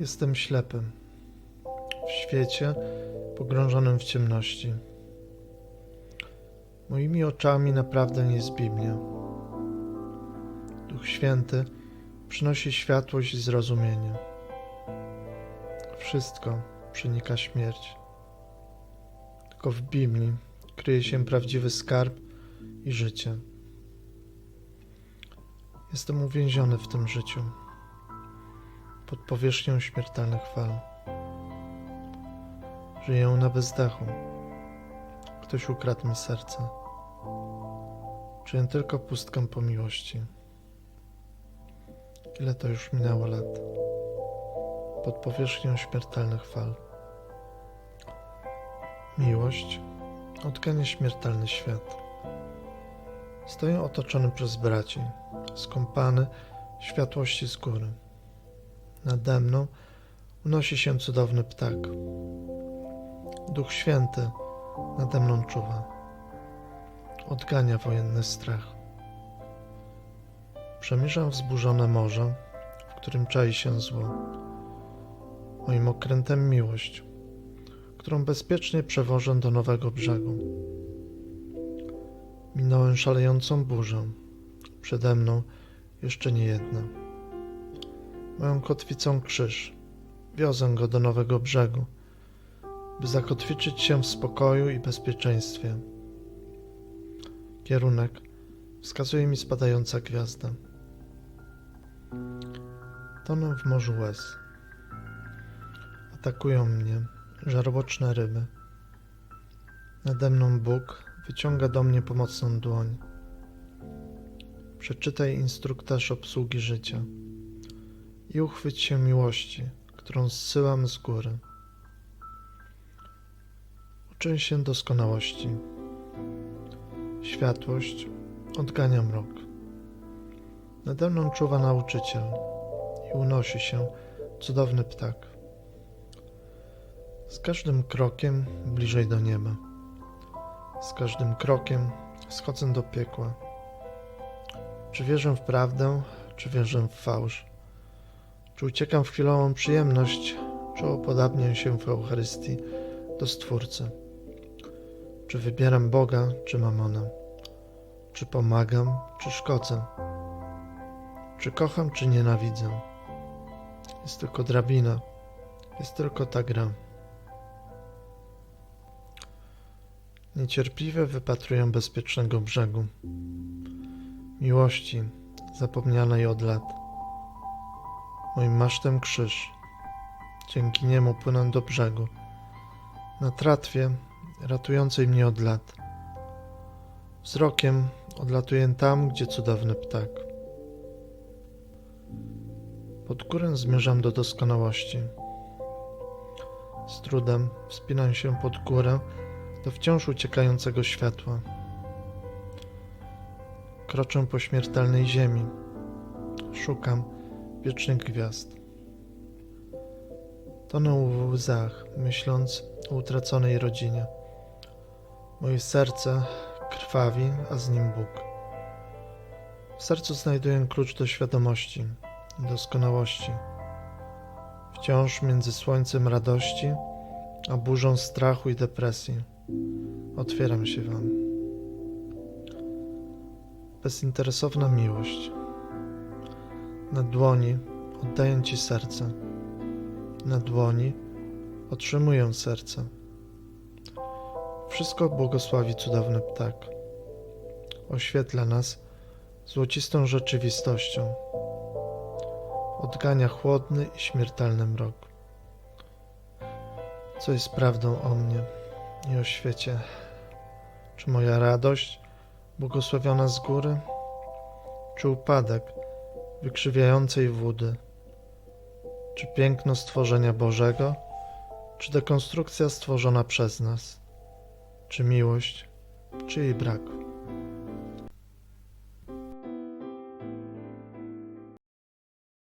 Jestem ślepym. W świecie pogrążonym w ciemności. Moimi oczami naprawdę nie Biblia. Duch Święty przynosi światłość i zrozumienie. Wszystko przenika śmierć. Tylko w Biblii kryje się prawdziwy skarb i życie. Jestem uwięziony w tym życiu, pod powierzchnią śmiertelnych fal. Żyję na bezdechu. Ktoś ukradł mi serce. Czuję tylko pustkę po miłości. Ile to już minęło lat? Pod powierzchnią śmiertelnych fal. Miłość odgania śmiertelny świat. Stoję otoczony przez braci, skąpany światłości z góry. Nade mną unosi się cudowny ptak. Duch Święty nade mną czuwa. Odgania wojenny strach. Przemierzam wzburzone morze, w którym czai się zło. Moim okrętem miłość, którą bezpiecznie przewożę do nowego brzegu. Minąłem szalejącą burzę. Przede mną jeszcze nie jedna. Moją kotwicą krzyż. Wiozę go do nowego brzegu, by zakotwiczyć się w spokoju i bezpieczeństwie. Kierunek wskazuje mi spadająca gwiazda. Tonę w morzu łez. Atakują mnie żarłoczne ryby. Nade mną Bóg wyciąga do mnie pomocną dłoń. Przeczytaj instruktaż obsługi życia i uchwyć się miłości, którą zsyłam z góry. Uczę się doskonałości. Światłość odgania mrok. Nade mną czuwa nauczyciel i unosi się cudowny ptak. Z każdym krokiem bliżej do nieba. Z każdym krokiem schodzę do piekła. Czy wierzę w prawdę, czy wierzę w fałsz? Czy uciekam w chwilową przyjemność, czy upodabniam się w Eucharystii do Stwórcy? Czy wybieram Boga, czy Mamonę? Czy pomagam, czy szkodzę? Czy kocham, czy nienawidzę? Jest tylko drabina, jest tylko ta gra. Niecierpliwie wypatruję bezpiecznego brzegu. Miłości, zapomnianej od lat. Moim masztem krzyż. Dzięki niemu płynę do brzegu. Na tratwie, ratującej mnie od lat. Wzrokiem odlatuję tam, gdzie cudowny ptak. Pod górę zmierzam do doskonałości. Z trudem wspinam się pod górę do wciąż uciekającego światła. Kroczę po śmiertelnej ziemi. Szukam wiecznych gwiazd. Tonę w łzach, myśląc o utraconej rodzinie. Moje serce krwawi, a z nim Bóg. W sercu znajduję klucz do świadomości, doskonałości. Wciąż między słońcem radości, a burzą strachu i depresji. Otwieram się Wam. Bezinteresowna miłość. Na dłoni oddaję Ci serce. Na dłoni otrzymuję serce. Wszystko błogosławi cudowny ptak. Oświetla nas złocistą rzeczywistością. Odgania chłodny i śmiertelny mrok. Co jest prawdą o mnie i o świecie? Czy moja radość, błogosławiona z góry, czy upadek wykrzywiającej wody? Czy piękno stworzenia Bożego, czy dekonstrukcja stworzona przez nas? Czy miłość, czy jej brak?